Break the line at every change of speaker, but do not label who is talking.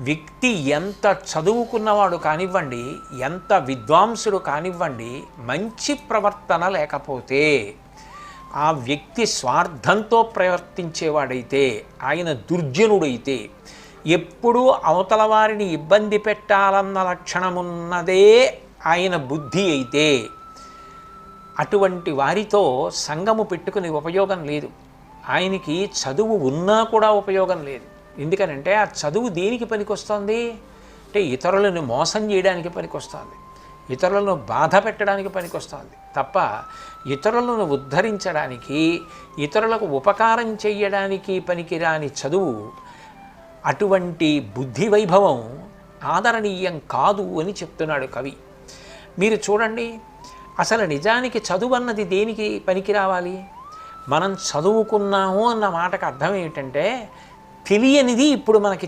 వ్యక్తి ఎంత చదువుకున్నవాడు కానివ్వండి ఎంత విద్వాంసుడు కానివ్వండి మంచి ప్రవర్తన లేకపోతే ఆ వ్యక్తి స్వార్థంతో ప్రవర్తించేవాడైతే ఆయన దుర్జనుడైతే ఎప్పుడూ అవతల వారిని ఇబ్బంది పెట్టాలన్న లక్షణమున్నదే ఆయన బుద్ధి అయితే అటువంటి వారితో సంగము పెట్టుకుని ఉపయోగం లేదు. ఆయనకి చదువు ఉన్నా కూడా ఉపయోగం లేదు. ఎందుకనంటే ఆ చదువు దేనికి పనికొస్తుంది? అంటే ఇతరులను మోసం చేయడానికి పనికొస్తుంది. ఇతరులను బాధ పెట్టడానికి పనికొస్తుంది. తప్ప ఇతరులను ఉద్ధరించడానికి ఇతరులకు ఉపకారం చేయడానికి పనికిరాని చదువు అటువంటి బుద్ధి వైభవం ఆదరణీయం కాదు అని చెప్తున్నాడు కవి. మీరు చూడండి అసలు నిజానికి చదువు అన్నది దేనికి పనికి రావాలి మనం చదువుకున్నాము అన్న మాటకు అర్థం ఏమిటంటే తెలియనిది ఇప్పుడు మనకి